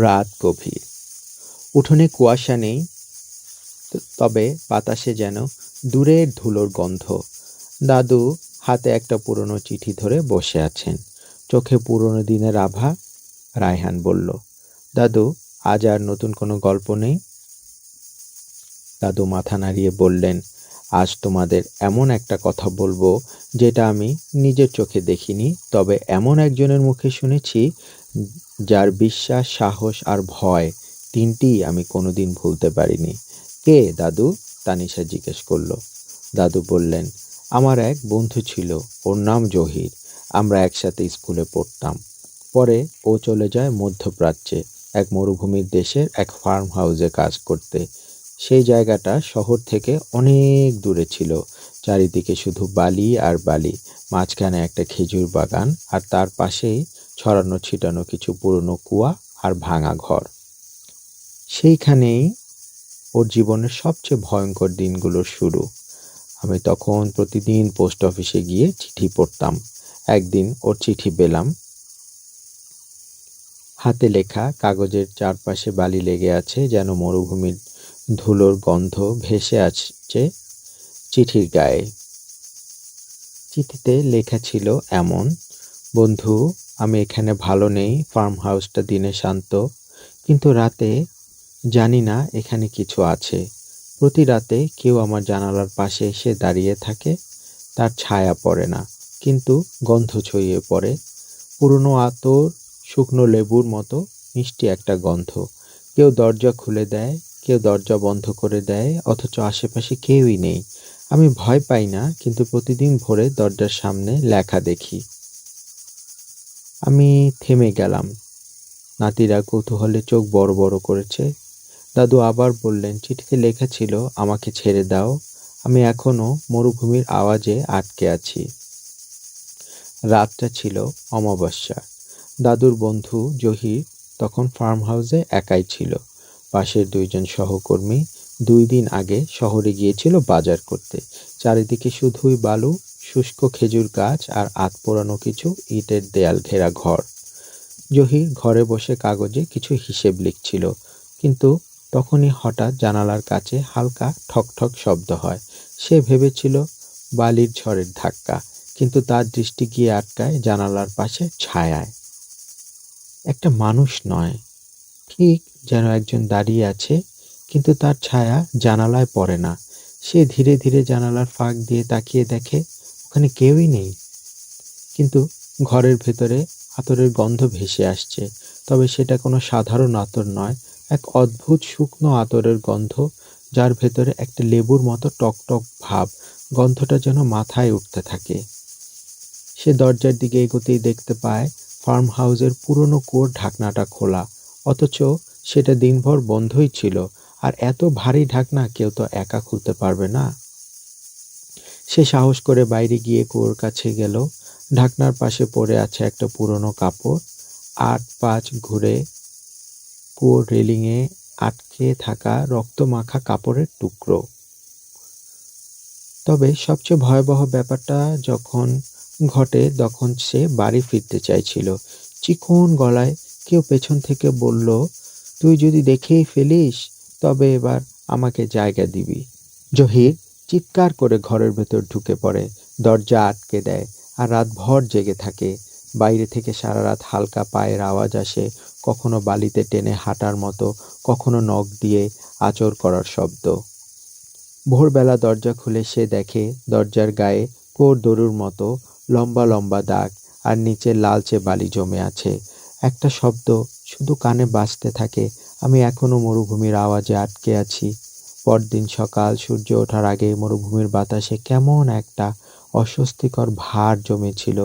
রাত গভীর। উঠোনে কুয়াশা নেই, তবে বাতাসে যেন দূরের ধুলোর গন্ধ। দাদু হাতে একটা পুরনো চিঠি ধরে বসে আছেন। চোখে পুরনো দিনের আভা, রায়হান বলল, দাদু, আজ আর নতুন কোনো গল্প নেই? দাদু মাথা নাড়িয়ে বললেন, আজ তোমাদের এমন একটা কথা বলব, যেটা আমি নিজের চোখে দেখিনি, তবে এমন একজনের মুখে শুনেছি যার বিশ্বাস, সাহস আর ভয় তিনটিই আমি কোনোদিন ভুলতে পারিনি। কে দাদু? তানিশা জিজ্ঞেস করল। দাদু বললেন, আমার এক বন্ধু ছিল, ওর নাম জহির। আমরা একসাথে স্কুলে পড়তাম। পরে ও চলে যায় মধ্যপ্রাচ্যে, এক মরুভূমির দেশের এক ফার্ম হাউসে কাজ করতে। সেই জায়গাটা শহর থেকে অনেক দূরে ছিল, চারিদিকে শুধু বালি আর বালি, মাঝখানে একটা খেজুর বাগান আর তার পাশেই ছড়ানো ছিটানো কিছু পুরনো কুয়া আর ভাঙা ঘর। সেইখানেই ওর জীবনের সবচেয়ে ভয়ঙ্কর দিনগুলোর শুরু। আমি তখন প্রতিদিন পোস্ট অফিসে গিয়ে চিঠি পড়তাম। একদিন ওর চিঠি পেলাম। হাতে লেখা কাগজের চারপাশে বালি লেগে আছে যেন মরুভূমির ধুলোর গন্ধ ভেসে আসছে চিঠির গায়ে। চিঠিতে লেখা ছিল এমন, বন্ধু আমি এখানে ভালো নেই ফার্ম হাউসটা দিনে শান্ত। কিন্তু রাতে জানি না এখানে কিছু আছে। প্রতি রাতে কেউ আমার জানালার পাশে এসে দাঁড়িয়ে থাকে, তার ছায়া পড়ে না, কিন্তু গন্ধ ছড়িয়ে পড়ে। পুরনো আতর, শুকনো লেবুর মতো মিষ্টি একটা গন্ধ। কেউ দরজা খুলে দেয়, কেউ দরজা বন্ধ করে দেয়, অথচ আশেপাশে কেউই নেই। আমি ভয় পাই না, কিন্তু প্রতিদিন ভোরে দরজার সামনে লেখা দেখি। আমি থেমে গেলাম। নাতিরা কৌতূহলে চোখ বড় বড় করেছে। দাদু আবার বললেন, চিঠিতে লেখা ছিল, আমাকে ছেড়ে দাও। আমি এখনও মরুভূমির আওয়াজে আটকে আছি। রাতটা ছিল অমাবস্যা। দাদুর বন্ধু জহির তখন ফার্ম হাউসে একাই ছিল। পাশের দুইজন সহকর্মী দুই দিন আগে শহরে গিয়েছিল বাজার করতে। চারিদিকে শুধুই বালু শুষ্ক খেজুর গাছ আর আত পোড়ানো কিছু ইটের দেয়াল ঘেরা ঘর। জহির ঘরে বসে কাগজে কিছু হিসেব লিখছিল, কিন্তু তখনই হঠাৎ জানালার কাছে হালকা ঠকঠক শব্দ হয়। সে ভেবেছিল, বালির ঝড়ের ধাক্কা, কিন্তু তার দৃষ্টি গিয়ে আটকায় জানালার পাশে ছায়ায়। একটা মানুষ নয়, ঠিক যেন একজন দাঁড়িয়ে আছে, কিন্তু তার ছায়া জানালায় পড়ে না। সে ধীরে ধীরে জানালার ফাঁক দিয়ে তাকিয়ে দেখে ওখানে কেউই নেই। কিন্তু ঘরের ভেতরে আতরের গন্ধ ভেসে আসছে। তবে সেটা কোনো সাধারণ আতর নয়, এক অদ্ভুত শুকনো আতরের গন্ধ, যার ভেতরে একটা লেবুর মতো টকটক ভাব, গন্ধটা যেন মাথায় উঠতে থাকে। সে দরজার দিকে এগোতেই দেখতে পায় ফার্ম হাউসের পুরনো কোর ঢাকনাটা খোলা। অথচ সেটা দিনভর বন্ধই ছিল, আর এত ভারী ঢাকনা কেউ তো একা খুলতে পারবে না। সে সাহস করে বাইরে গিয়ে কুয়োর কাছে গেল। ঢাকনার পাশে পড়ে আছে একটা পুরনো কাপড়। আট পাঁচ ঘুরে কুয়োর রেলিংয়ে আটকে থাকা রক্ত মাখা কাপড়ের টুকরো। তবে সবচেয়ে ভয়াবহ ব্যাপারটা যখন ঘটে, তখন সে বাড়ি ফিরতে চাইছিল। চিকন গলায় কেউ পেছন থেকে বলল, তুই যদি দেখেই ফেলিস, তবে এবার আমাকে জায়গা দিবি। জহির চিৎকার করে ঘরের ভেতর ঢুকে পড়ে, দরজা আটকে দেয় আর রাত ভর জেগে থাকে। বাইরে থেকে সারা রাত হালকা পায়ের আওয়াজ আসে, কখনো বালিতে টেনে হাঁটার মতো, কখনো নখ দিয়ে আচর করার শব্দ। ভোরবেলা দরজা খুলে সে দেখে দরজার গায়ে কোর দরুর মতো লম্বা লম্বা দাগ আর নিচে লালচে বালি জমে আছে। একটা শব্দ শুধু কানে বাজতে থাকে, আমি এখনও মরুভূমির আওয়াজে আটকে আছি। পরদিন সকাল সূর্য ওঠার আগে মরুভূমির বাতাসে কেমন একটা অস্বস্তিকর ভার জমেছিল।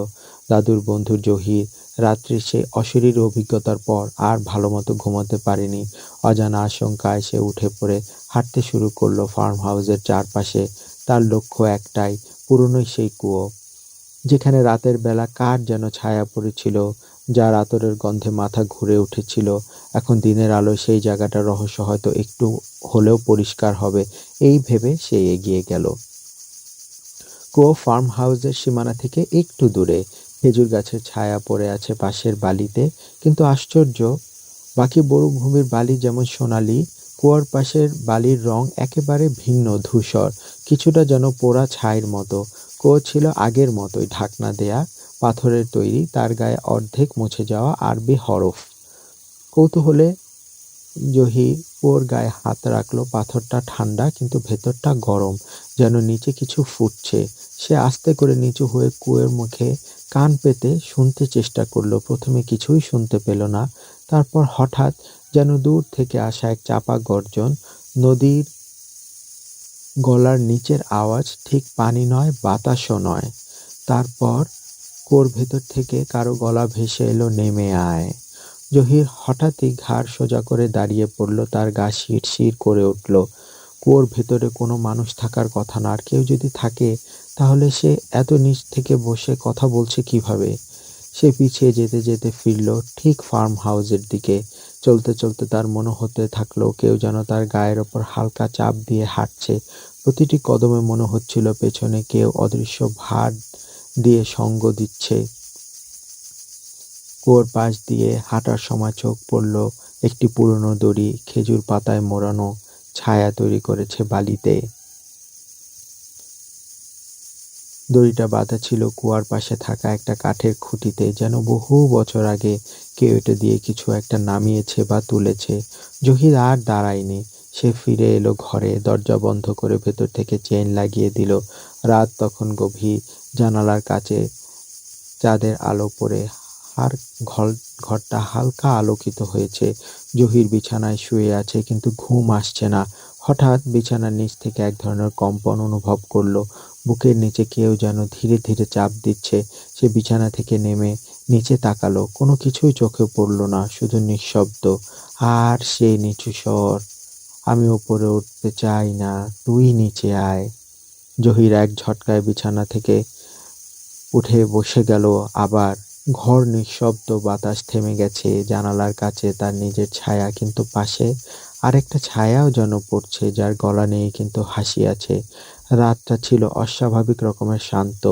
দাদুর বন্ধু জহির, রাত্রি সে অশরীর অভিজ্ঞতার পর আর ভালো মতো ঘুমাতে পারেনি। অজানা আশঙ্কায় সে উঠে পড়ে হাঁটতে শুরু করল ফার্ম হাউসের চারপাশে। তার লক্ষ্য একটাই, পুরনোই সেই কুয়ো। যেখানে রাতের বেলা কার যেন ছায়া পড়েছিল যার আতরের গন্ধে মাথা ঘুরে উঠেছিল। এখন দিনের আলোয় সেই জায়গাটার রহস্য হয়তো একটু হলেও পরিষ্কার হবে। এই ভেবে সে এগিয়ে গেল। কো ফার্ম হাউসের সীমানা থেকে একটু দূরে। খেজুর গাছের ছায়া পড়ে আছে পাশের বালিতে। কিন্তু আশ্চর্য, বাকি মরুভূমির বালি যেমন সোনালি, কুয়ার পাশের বালির রং একেবারে ভিন্ন, ধূসর, কিছুটা যেন পোড়া ছাইয়ের মতো। কুয়ো ছিল আগের মতোই, ঢাকনা দেয়া। পাথরের তৈরি, তার গায়ে অর্ধেক মুছে যাওয়া আরবি হরফ। কৌতূহলে জহি ওর গায়ে হাত রাখল, পাথরটা ঠান্ডা কিন্তু ভেতরটা গরম, যেন নিচে কিছু ফুটছে। সে আস্তে করে নিচু হয়ে কুয়োর মুখে কান পেতে শুনতে চেষ্টা করল, প্রথমে কিছুই শুনতে পেল না। তারপর হঠাৎ যেন দূর থেকে আসা এক চাপা গর্জন, নদীর গলার নিচের আওয়াজ ঠিক পানি নয়, বাতাসও নয়। তারপর কুয়োর ভেতর থেকে কারও গলা ভেসে এলো, নেমে আয়। জহির হঠাৎই ঘাড় সোজা করে দাঁড়িয়ে পড়ল, তার গা শিরশির করে উঠল। কুয়োর ভেতরে কোনো মানুষ থাকার কথা না, আর কেউ যদি থাকে, তাহলে সে এত নিচ থেকে বসে কথা বলছে কীভাবে? সে পিছিয়ে যেতে যেতে ফিরল, ঠিক ফার্ম হাউসের দিকে। চলতে চলতে তার মনে হতে থাকল, কেউ যেন তার গায়ের ওপর হালকা চাপ দিয়ে হাঁটছে। প্রতিটি কদমে মনে হচ্ছিল পেছনে কেউ অদৃশ্য ভার দিয়ে সঙ্গ দিচ্ছে। কুয়োর পাশ দিয়ে হাঁটার সময় চোখ পড়ল একটি পুরনো দড়ি খেজুর পাতায় মোড়ানো ছায়া তৈরি করেছে বালিতে। দড়িটা বাঁধা ছিল কুয়ার পাশে থাকা একটা কাঠের খুঁটিতে, যেন বহু বছর আগে কেউ এটা দিয়ে কিছু একটা নামিয়েছে বা তুলেছে। জহির আর দাঁড়ায়নি। সে ফিরে এলো ঘরে, দরজা বন্ধ করে ভেতর থেকে চেন লাগিয়ে দিল। রাত তখন গভীর। জানালার কাছে চাঁদের আলো পড়ে আর ঘর, ঘরটা হালকা আলোকিত হয়েছে। জহির বিছানায় শুয়ে আছে কিন্তু ঘুম আসছে না। হঠাৎ বিছানার নিচ থেকে এক ধরনের কম্পন অনুভব করল। বুকের নিচে কেউ যেন ধীরে ধীরে চাপ দিচ্ছে। সে বিছানা থেকে নেমে নিচে তাকালো। কোনো কিছুই চোখে পড়ল না, শুধু নিঃশব্দ। আর সে নিচু স্বর, আমি ওপরে উঠতে চাই না, তুই নিচে আয়। জহির এক ঝটকায় বিছানা থেকে উঠে বসে গেল। আবার ঘর নিঃশব্দ বাতাস থেমে গেছে। জানালার কাছে তার নিজের ছায়া, কিন্তু পাশে আরেকটা ছায়াও যেন পড়ছে, যার গলা নেই কিন্তু হাসি আছে। রাতটা ছিল অস্বাভাবিক রকমের শান্ত,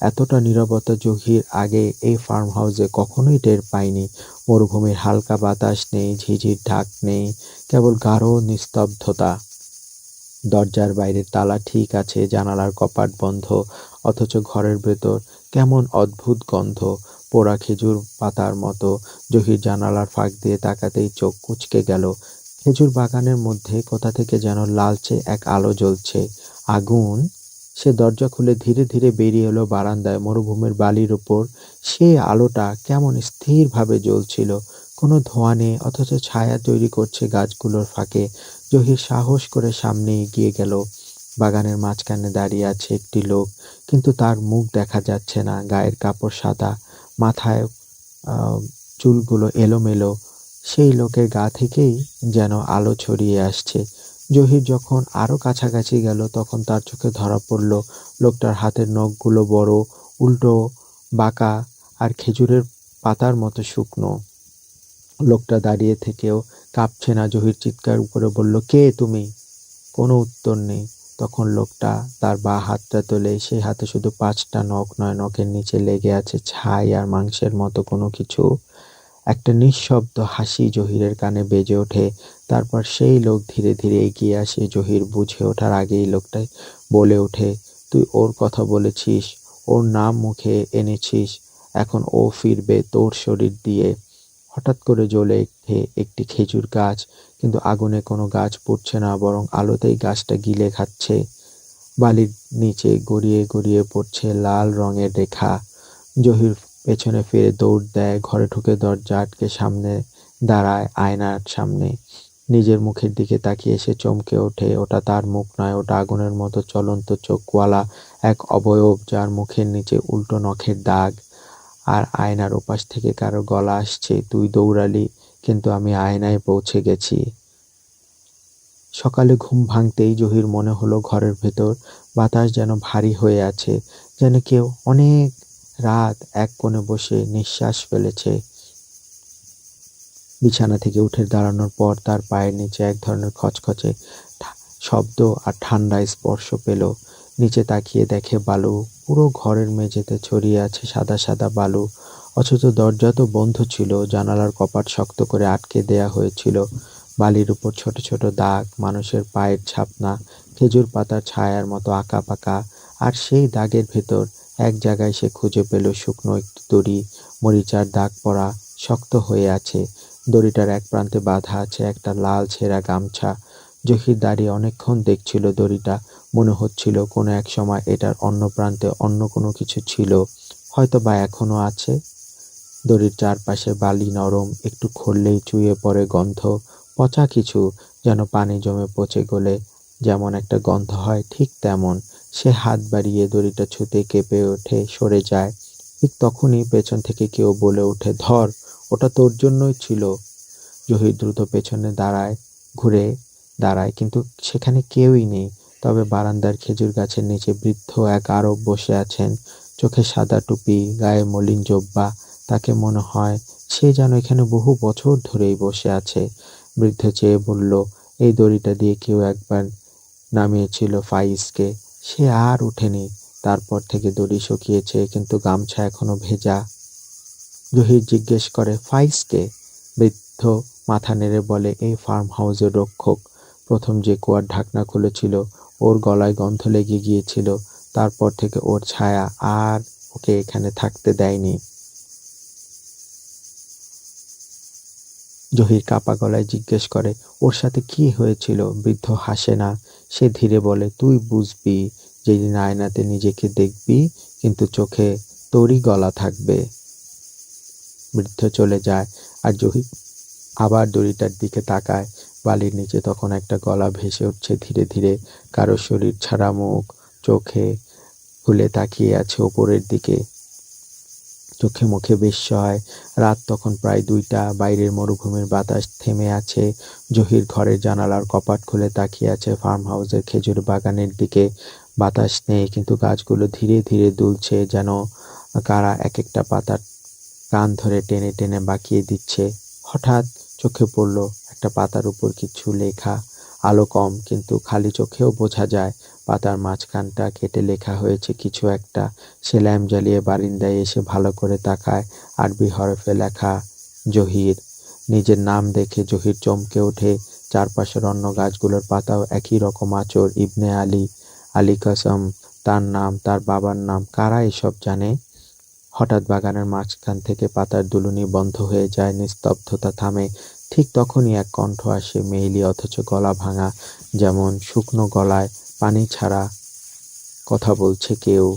এতটা নীরবতা জহির আগে এই ফার্ম হাউসে কখনোই টের পায়নি মরুভূমির হালকা বাতাস নেই, ঝিঝির ঢাক নেই, কেবল গাঢ় নিস্তব্ধতা। দরজার বাইরের তালা ঠিক আছে, জানালার কপাট বন্ধ, অথচ ঘরের ভেতর কেমন অদ্ভুত গন্ধ। পোড়া খেজুর পাতার মতো জহির জানালার ফাঁক দিয়ে তাকাতেই চোখ কুচকে গেল। খেজুর বাগানের মধ্যে কোথা থেকে যেন লালচে এক আলো জ্বলছে। আগুন? সে দরজা খুলে ধীরে ধীরে বেরিয়ে এলো বারান্দায়। মরুভূমির বালির ওপর সে আলোটা কেমন স্থিরভাবে জ্বলছিল। কোনো ধোঁয়া নেই, অথচ ছায়া তৈরি করছে গাছগুলোর ফাঁকে। জহির সাহস করে সামনে এগিয়ে গেল। বাগানের মাঝখানে দাঁড়িয়ে আছে একটি লোক, কিন্তু তার মুখ দেখা যাচ্ছে না, গায়ের কাপড় সাদা, মাথায় চুলগুলো এলোমেলো। সেই লোকের গা থেকেই যেন আলো ছড়িয়ে আসছে। জহির যখন আরও কাছাকাছি গেল, তখন তার চোখে ধরা পড়ল লোকটার হাতের নখগুলো বড়, উল্টো, বাঁকা আর খেজুরের পাতার মতো শুকনো। লোকটা দাঁড়িয়ে থেকেও কাঁপছে না। জহির চিৎকার উপরে বলল, কে তুমি? কোনো উত্তর নেই। তখন লোকটা তার বা হাতটা তোলে সেই হাতে শুধু পাঁচটা নখ, নয় নখের নিচে লেগে আছে ছাই আর মাংসের মতো কোনো কিছু। একটা নিঃশব্দ হাসি জহিরের কানে বেজে ওঠে। তারপর সেই লোক ধীরে ধীরে এগিয়ে আসে। জহির বুঝে ওঠার আগেই লোকটাই বলে ওঠে, তুই ওর কথা বলেছিস, ওর নাম মুখে এনেছিস, এখন ও ফিরবে তোর শরীর দিয়ে। হঠাৎ করে জ্বলে ওঠে একটি খেজুর গাছ, কিন্তু আগুনে কোনো গাছ পড়ছে না, বরং আলোতেই গাছটা গিলে খাচ্ছে। বালির নিচে গড়িয়ে গড়িয়ে পড়ছে লাল রঙের রেখা। জহির পেছনে ফিরে দৌড় দেয়, ঘরে ঢুকে দরজা আটকে সামনে দাঁড়ায় আয়নার সামনে। নিজের মুখের দিকে তাকিয়ে এসে চমকে ওঠে। ওটা তার মুখ নয়, ওটা আগুনের মতো চলন্ত চোখওয়ালা এক অবয়ব যার মুখের নিচে উল্টো নখের দাগ। আর আয়নার ওপাশ থেকে কারও গলা আসছে, তুই দৌড়ালি, কিন্তু আমি আয়নায় পৌঁছে গেছি। সকালে ঘুম ভাঙতেই জহির মনে হলো ঘরের ভেতর বাতাস যেন ভারী হয়ে আছে, যেন কেউ অনেক রাত এক কোণে বসে নিঃশ্বাস ফেলেছে। বিছানা থেকে উঠে দাঁড়ানোর পর তার পায়ের নিচে এক ধরনের খচখচে শব্দ আর ঠান্ডা স্পর্শ পেল। নিচে তাকিয়ে দেখে বালু পুরো ঘরের মেঝেতে ছড়িয়ে আছে সাদা সাদা বালু। অথচ দরজা তো বন্ধ ছিল, জানালার কপাট শক্ত করে আটকে দেয়া হয়েছিল। বালির উপর ছোট ছোট দাগ, মানুষের পায়ের ছাপনা, খেজুর পাতার ছায়ার মতো আঁকা পাকা। আর সেই দাগের ভেতর এক জায়গায় সে খুঁজে পেল শুকনো একটি দড়ি, মরিচার দাগ পড়া শক্ত হয়ে আছে। দড়িটার এক প্রান্তে বাঁধা আছে একটা লাল ছেঁড়া গামছা। জহির দাঁড়িয়ে অনেকক্ষণ দেখছিল দড়িটা। মনে হচ্ছিল কোনো এক সময় এটার অন্য প্রান্তে অন্য কোনো কিছু ছিল। হয়তো বা এখনও আছে। দড়ির চারপাশে বালি নরম, একটু খুললেই চুইয়ে পড়ে গন্ধ, পচা কিছু যেন পানি জমে পচে গলে। যেমন একটা গন্ধ হয় ঠিক তেমন। সে হাত বাড়িয়ে দড়িটা ছুতে কেঁপে ওঠে, সরে যায়। ঠিক তখনই পেছন থেকে কেউ বলে ওঠে, ধর, ওটা তোর জন্যই ছিল। জহির দ্রুত পেছনে দাঁড়ায়, ঘুরে দাঁড়ায়, কিন্তু সেখানে কেউই নেই। তবে বারান্দার খেজুর গাছের নিচে বৃদ্ধ এক আরব বসে আছেন। চোখে সাদা টুপি, গায়ে মলিন জব্বা, তাকে মনে হয় সে যেন এখানে বহু বছর ধরেই বসে আছে। বৃদ্ধ চেয়ে বলল, এই দড়িটা দিয়ে কেউ একবার নামিয়েছিল ফাইজকে। সে আর উঠেনি তারপর থেকে দড়ি শুকিয়েছে, কিন্তু গামছা এখনও ভেজা। জহির জিজ্ঞেস করে, ফাইজকে? বৃদ্ধ মাথা নেড়ে বলে, এই ফার্ম হাউসের রক্ষক। প্রথম যে কুয়ার ঢাকনা খুলেছিল, ওর গলায় গন্ধ লেগে গিয়েছিল। তারপর থেকে ওর ছায়া আর ওকে এখানে থাকতে দেয়নি। জহির কাপা গলায় জিজ্ঞেস করে, ওর সাথে কি হয়েছিল? বৃদ্ধ হাসে না। সে ধীরে বলে, তুই বুঝবি যেদিন আয়নাতে নিজেকে দেখবি, কিন্তু চোখে তোরই গলা থাকবে। বৃদ্ধ চলে যায় আর জহির আবার দড়িটার দিকে তাকায়। বালির নিচে তখন একটা গলা ভেসে উঠছে ধীরে ধীরে। কারও শরীর ছাড়া মুখ, চোখে খুলে তাকিয়ে আছে ওপরের দিকে। চোখে মুখে বিস্ময় রাত তখন প্রায় দুইটা। বাইরের মরুভূমির বাতাস থেমে আছে। জহির ঘরের জানালার কপাট খুলে তাকিয়ে আছে ফার্ম হাউসের খেজুর বাগানের দিকে। বাতাস নেই, কিন্তু গাছগুলো ধীরে ধীরে দুলছে যেন কারা এক একটা পাতার কান ধরে টেনে টেনে বাঁকিয়ে দিচ্ছে। হঠাৎ চোখে পড়ল একটা পাতার উপর কিছু লেখা, আলো কম, কিন্তু খালি চোখেও বোঝা যায়। পাতার মাঝখানটা কেটে লেখা হয়েছে কিছু একটা। সে ল্যাম্প জ্বালিয়ে বারিন্দায় এসে ভালো করে তাকায়, আরবি হরফে লেখা, জহির। নিজের নাম দেখে জহির চমকে ওঠে। চারপাশের অন্য গাছগুলোর পাতাও একই রকম আচর ইবনে আলী আলী কাসম, তার নাম, তার বাবার নাম, কারা এসব জানে? হঠাৎ বাগানের মাঝখান থেকে পাতার দুলুনি বন্ধ হয়ে যায়, নিস্তব্ধতা থামে। ঠিক তখনই এক কণ্ঠ আসে মেইলি, অথচ গলা ভাঙা, যেমন শুকনো গলায় পানি ছাড়া কথা বলছে কেউ।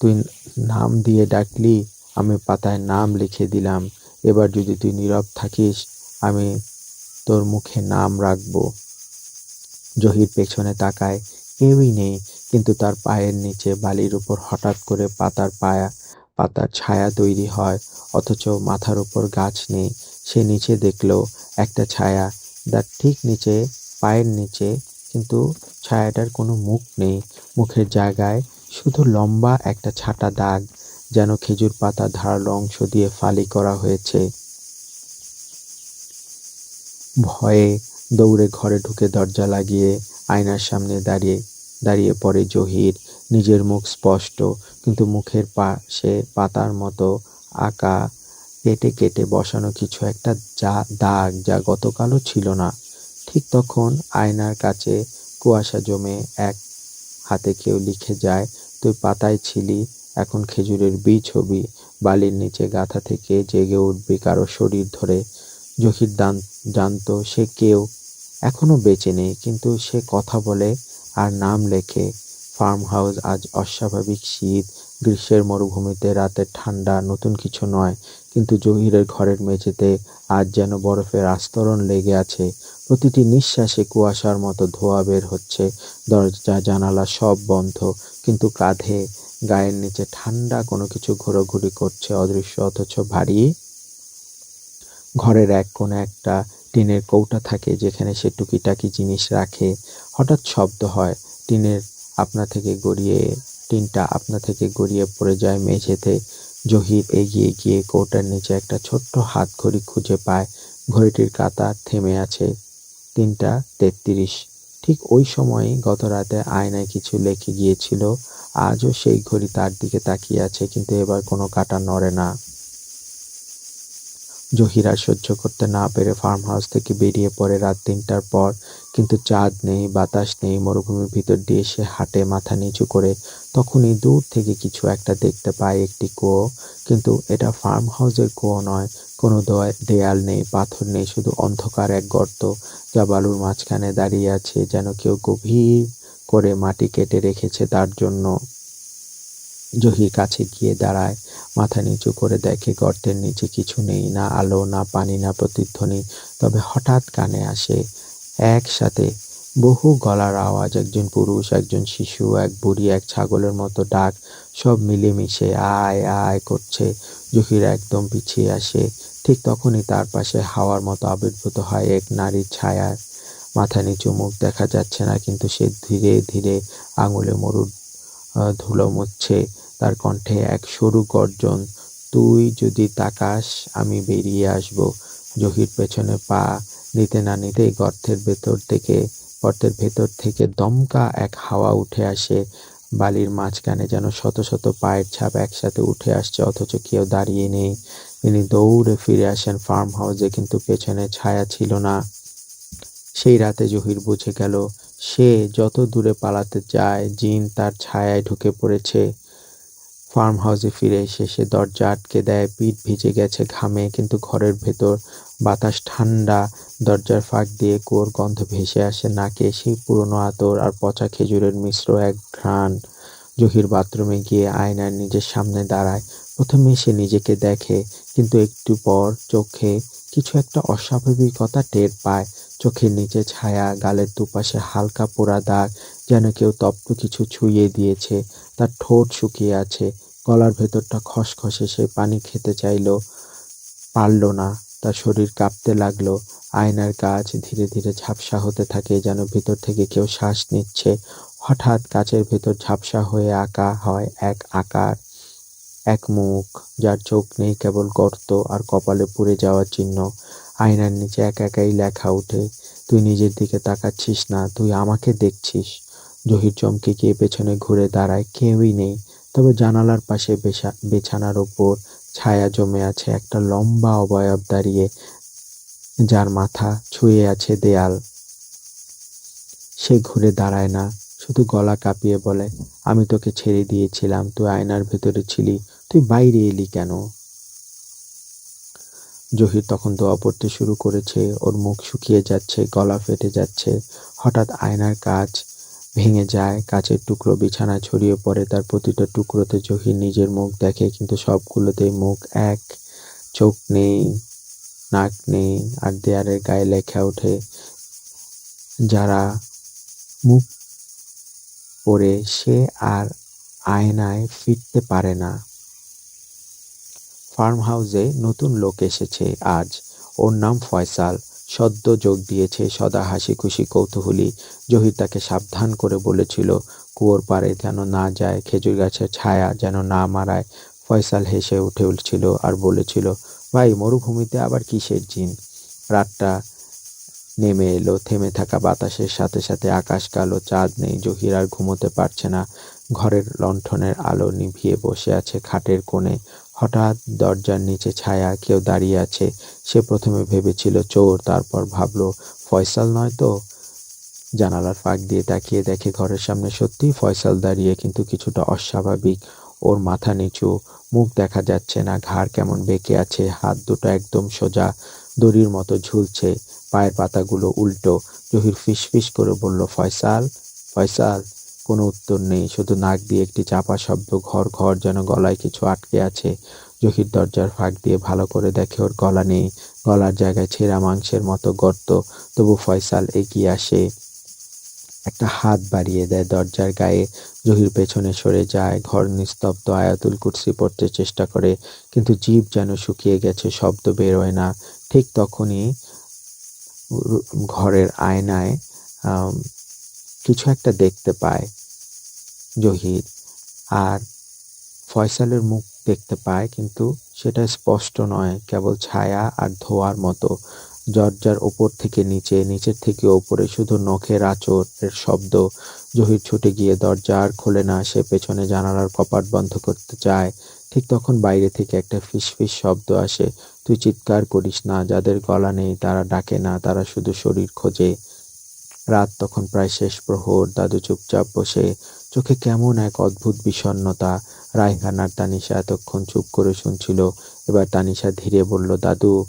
তুই নাম দিয়ে ডাকলি, আমি পাতায় নাম লিখে দিলাম। এবার যদি তুই নীরব থাকিস, আমি তোর মুখে নাম রাখব। জহির পেছনে তাকায়। কেউই নেই, কিন্তু তার পায়ের নিচে বালির উপর হঠাৎ করে পাতার পায়া, পাতার ছায়া তৈরি হয়, অথচ মাথার উপর গাছ নেই। সে নিচে দেখল একটা ছায়া। তার ঠিক নিচে, পায়ের নিচে, কিন্তু ছায়াটার কোনো মুখ নেই। মুখের জায়গায় শুধু লম্বা একটা ছাটা দাগ, যেন খেজুর পাতা ধারালো অংশ দিয়ে ফালি করা হয়েছে। ভয়ে দৌড়ে ঘরে ঢুকে দরজা লাগিয়ে আয়নার সামনে দাঁড়িয়ে দাঁড়িয়ে পড়ে জহির। নিজের মুখ স্পষ্ট, কিন্তু মুখের পাশে পাতার মতো আঁকা কেটে কেটে বসানো কিছু একটা যা দাগ যা গতকালও ছিল না। ঠিক তখন আয়নার কাছে কুয়াশা জমে এক হাতে কেউ লিখে যায়, তুই পাতায় ছিলি, এখন খেজুরের বীজ হবি। বালির নিচে গাথা থেকে জেগে উঠবি কারও শরীর ধরে। জহির দান, জানতো সে কেউ এখনও বেঁচে নেই, কিন্তু সে কথা বলে আর নাম লেখে, ফার্ম হাউস আজ অস্বাভাবিক শীত, গ্রীষ্মের মরুভূমিতে রাতে ঠান্ডা, নতুন কিছু নয়। কিন্তু জহিরের ঘরের মেঝেতে আজ যেন বরফের আস্তরণ লেগে আছে। প্রতিটি নিঃশ্বাসে কুয়াশার মতো ধোয়া বের হচ্ছে। দরজা, জানালা সব বন্ধ, কিন্তু কাঁধে, গায়ের নিচে ঠান্ডা কোনো কিছু ঘোরাঘুরি করছে অদৃশ্য, অথচ ভারী। ঘরের এক কোণে একটা টিনের কৌটা থাকে, যেখানে সে টুকিটাকি জিনিস রাখে। হঠাৎ শব্দ হয়, টিনের আপনা থেকে গড়িয়ে, টিনটা আপনা থেকে গড়িয়ে পড়ে যায় মেঝেতে। জহির এগিয়ে গিয়ে কৌটার নিচে একটা ছোট্ট হাত ঘড়ি খুঁজে পায়। ঘড়িটির কাতা থেমে আছে তিনটা তেত্রিশ। ঠিক ওই সময়ে গত রাতে আয়নায় কিছু লেখে গিয়েছিল, আজও সেই ঘড়ি তার দিকে তাকিয়ে আছে, কিন্তু এবার কোনো কাটা নড়ে না। জহির সহ্য করতে না পেরে ফার্ম হাউস থেকে বেরিয়ে পড়ে রাত তিনটার পর। কিন্তু চাঁদ নেই, বাতাস নেই, মরুভূমির ভিতর দিয়ে সে হাঁটে মাথা নিচু করে। তখনই দূর থেকে কিছু একটা দেখতে পায় একটি কুয়ো। কিন্তু এটা ফার্ম হাউসের কুয়ো নয়, কোনো দোয়া- দেয়াল নেই, পাথর নেই, শুধু অন্ধকার এক গর্ত যা বালুর মাঝখানে দাঁড়িয়ে আছে যেন কেউ গভীর করে মাটি কেটে রেখেছে তার জন্য। জহির কাছে গিয়ে দাঁড়ায়। মাথা নিচু করে দেখে গর্তের নিচে কিছু নেই, না আলো, না পানি, না প্রতিধ্বনি। তবে হঠাৎ কানে আসে একসাথে বহু গলার আওয়াজ, একজন পুরুষ, একজন শিশু, এক বুড়ি, এক ছাগলের মতো ডাক, সব মিলেমিশে আয় আয় করছে। জহির একদম পিছিয়ে আসে, ঠিক তখনই তার পাশে হাওয়ার মতো আবির্ভূত হয় এক নারীর ছায়া মাথা নিচু মুখ দেখা যাচ্ছে না, কিন্তু সে ধীরে ধীরে আঙুলে মরুর ধুলো মুছছে, তার কণ্ঠে এক সরু গর্জন, তুই যদি তাকাস, আমি বেরিয়ে আসব। জহির পেছনে পা নিতে না নিতেই গর্তের ভেতর থেকে, গর্তের ভেতর থেকে দমকা এক হাওয়া উঠে আসে। বালির মাঝখানে যেন শত শত পায়ের ছাপ একসাথে উঠে আসছে, অথচ কেউ দাঁড়িয়ে নেই। তিনি দৌড়ে ফিরে আসেন ফার্ম হাউসে, কিন্তু পেছনে ছায়া ছিল না। সেই রাতে জহির বুঝে গেল সে যত দূরে পালাতে যায় জিন তার ছায়ায় ঢুকে পড়েছে। ফার্ম হাউসে ফিরে এসে সে দরজা আটকে দেয়, পিঠ ভিজে গেছে ঘামে, কিন্তু ঘরের ভেতর বাতাস ঠান্ডা, দরজার ফাঁক দিয়ে কুয়োর গন্ধ ভেসে আসে নাকে। সেই পুরনো আতর আর পচা খেজুরের মিশ্র এক ঘ্রাণ। জহির বাথরুমে গিয়ে আয়নার নিজের সামনে দাঁড়ায়। প্রথমে সে নিজেকে দেখে, কিন্তু একটু পর চোখে কিছু একটা অস্বাভাবিকতা টের পায়। চোখের নিচে ছায়া, গালের দুপাশে হালকা পোড়া দাগ, যেন কেউ তপ্ত কিছু ছুঁয়ে দিয়েছে। তার ঠোঁট শুকিয়ে আছে। গলার ভেতরটা খসখসে, সে পানি খেতে চাইলো। পারল না। তার শরীর কাঁপতে লাগল। আয়নার কাজ ধীরে ধীরে ঝাপসা হতে থাকে, যেন ভিতর থেকে কেউ শ্বাস নিচ্ছে। হঠাৎ কাচের ভেতর ঝাপসা হয়ে আঁকা হয় এক আকার। এক মুখ, যার চোখ নেই কেবল গর্ত আর কপালে পুড়ে যাওয়ার চিহ্ন। আয়নার নিচে একা একাই লেখা ওঠে, তুই নিজের দিকে তাকাচ্ছিস না, তুই আমাকে দেখছিস। জহির চমকে গিয়ে পেছনে ঘুরে দাঁড়ায়, কেউই নেই। তবে জানালার পাশে বিছানার ওপর ছায়া জমে আছে একটা লম্বা অবয়ব দাঁড়িয়ে, যার মাথা ছুঁয়ে আছে দেয়াল। সে ঘুরে দাঁড়ায় না, শুধু গলা কাঁপিয়ে বলে, আমি তোকে ছেড়ে দিয়েছিলাম, তুই আয়নার ভেতরে ছিলি তুই বাইরে এলি কেন? জহির তখন দোয়া পড়তে শুরু করেছে, ওর মুখ শুকিয়ে যাচ্ছে, গলা ফেটে যাচ্ছে। হঠাৎ আয়নার কাচ ভেঙে যায়, কাচের টুকরো বিছানায় ছড়িয়ে পড়ে। তার প্রতিটা টুকরোতে জহির নিজের মুখ দেখে, কিন্তু সবগুলোতেই মুখ এক, চোখ নেই, নাক নেই, আর দেয়ালের গায়ে লেখা ওঠে, যারা মুখ পড়ে সে আর আয়নায় ফিরতে পারে না। ফার্ম হাউসে নতুন লোক এসেছে আজ। ওর নাম ফয়সাল। সদ্য যোগ দিয়েছে সদা হাসি খুশি কৌতূহলী। জহির তাকে সাবধান করে বলেছিল, কুয়োর পাড়ে যেন না যায়, খেজুর গাছের ছায়া যেন না মারায়। ফয়সাল হেসে উঠে উঠছিল আর বলেছিল, ভাই, মরুভূমিতে আবার কিসের জিন? রাতটা নেমে এলো, থেমে থাকা বাতাসের সাথে সাথে আকাশ কালো, চাঁদ নেই, জহির আর ঘুমোতে পারছে না। ঘরের লণ্ঠনের আলো নিভিয়ে বসে আছে খাটের কোণে। হঠাৎ দরজার নিচে ছায়া কেউ দাঁড়িয়ে আছে। সে প্রথমে ভেবেছিল চোর, তারপর ভাবলো, ফয়সাল নয় তো? জানালার ফাঁক দিয়ে তাকিয়ে দেখে ঘরের সামনে সত্যিই ফয়সাল দাঁড়িয়ে, কিন্তু কিছুটা অস্বাভাবিক। ওর মাথা নিচু, মুখ দেখা যাচ্ছে না, ঘাড় কেমন বেঁকে আছে, হাত দুটো একদম সোজা, দড়ির মতো ঝুলছে, পায়ের পাতাগুলো উল্টো। জহির ফিসফিস করে বলল, ফয়সাল ফয়সাল। কোনো উত্তর নেই, শুধু নাক দিয়ে একটি চাপা শব্দ, ঘর ঘর যেন গলায় কিছু আটকে আছে। জহির দরজার ফাঁক দিয়ে ভালো করে দেখে ওর গলা নেই, গলার জায়গায় ছেঁড়া মাংসের মতো গর্ত। তবু ফয়সাল এগিয়ে আসে, একটা হাত বাড়িয়ে দেয় দরজার গায়ে। জহির পেছনে সরে যায়, ঘর নিস্তব্ধ, আয়াতুল কুরসি পড়তে চেষ্টা করে, কিন্তু জীব যেন শুকিয়ে গেছে, শব্দ বেরোয় না। ঠিক তখনই ঘরের আয়নায় কিছু একটা দেখতে পায়। জহির। আর ফয়সালের মুখ দেখতে পায়, কিন্তু সেটা স্পষ্ট নয়, কেবল ছায়া আর ধোয়ার মতো। দরজার ওপর থেকে নিচে, নিচের থেকে ওপরে শুধু নখের আঁচড়ের শব্দ। জহির ছুটে গিয়ে দরজা আর খোলে না, সে পেছনে জানালার কপাট বন্ধ করতে চায়। ঠিক তখন বাইরে থেকে একটা ফিসফিস শব্দ আসে, তুই চিৎকার করিস না, যাদের গলা নেই তারা ডাকে না, তারা শুধু শরীর খোঁজে। রাত তখন প্রায় শেষ প্রহর, দাদু চুপচাপ বসে চোখে কেমন এক অদ্ভুত বিষণ্ণতা। রায়হান আর তানিশা এতক্ষণ চুপ করে শুনছিল। এবার তানিশা ধীরে বলল, দাদু।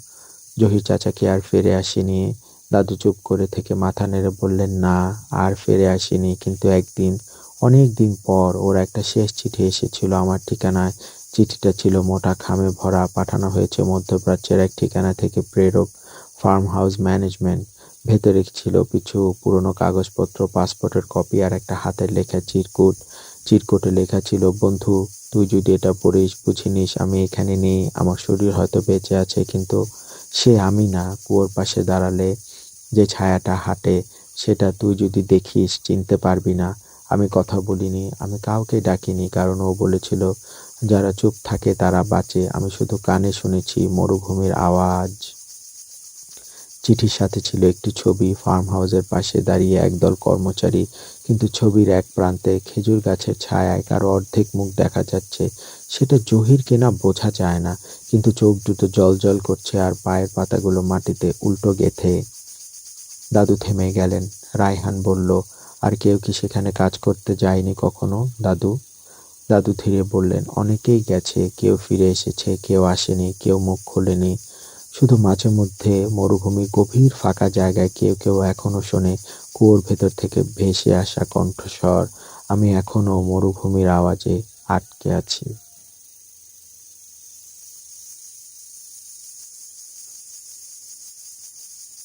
জহির চাচা কি আর ফিরে আসেনি। দাদু চুপ করে থেকে মাথা নেড়ে বললেন, না, আর ফিরে আসেনি। কিন্তু একদিন, অনেক দিন পর ওর একটা শেষ চিঠি এসেছিল আমার ঠিকানায়। চিঠিটা ছিল মোটা খামে ভরা, পাঠানো হয়েছে মধ্যপ্রাচ্যের এক ঠিকানা থেকে প্রেরক ফার্ম হাউস ম্যানেজমেন্ট। ভেতরে ছিল কিছু পুরনো কাগজপত্র, পাসপোর্টের কপি আর একটা হাতের লেখা চিরকুট। চিরকুটে লেখা ছিল, বন্ধু, তুই যদি এটা পড়িস, বুঝে নিস, আমি এখানে নেই। আমার শরীর হয়তো বেঁচে আছে, কিন্তু সে আমি না। কুয়োর পাশে দাঁড়ালে যে ছায়াটা হাঁটে, সেটা তুই যদি দেখিস, চিনতে পারবি না। আমি কথা বলিনি, আমি কাউকে ডাকিনি, কারণ ও বলেছিল, যারা চুপ থাকে তারা বাঁচে। আমি শুধু কানে শুনেছি মরুভূমির আওয়াজ। চিঠির সাথে ছিল একটি ছবি। ফার্ম হাউসের পাশে দাঁড়িয়ে একদল কর্মচারী, কিন্তু ছবির এক প্রান্তে খেজুর গাছের ছায়ায় কারও অর্ধেক মুখ দেখা যাচ্ছে। সেটা জহির কেনা বোঝা যায় না, কিন্তু চোখ দুটো জল জল করছে আর পায়ের পাতাগুলো মাটিতে উল্টো গেথে। দাদু থেমে গেলেন। রায়হান বলল, আর কেউ কি সেখানে কাজ করতে যায়নি কখনো, দাদু? দাদু ধীরে বললেন, অনেকেই গেছে, কেউ ফিরে এসেছে, কেউ আসেনি, কেউ মুখ খোলেনি। শুধু মাঝে মধ্যে মরুভূমি গভীর ফাঁকা জায়গায় কেউ কেউ এখনও শোনে, কুয়োর ভেতর থেকে ভেসে আসা কণ্ঠস্বর। আমি এখনও মরুভূমির আওয়াজে আটকে আছি।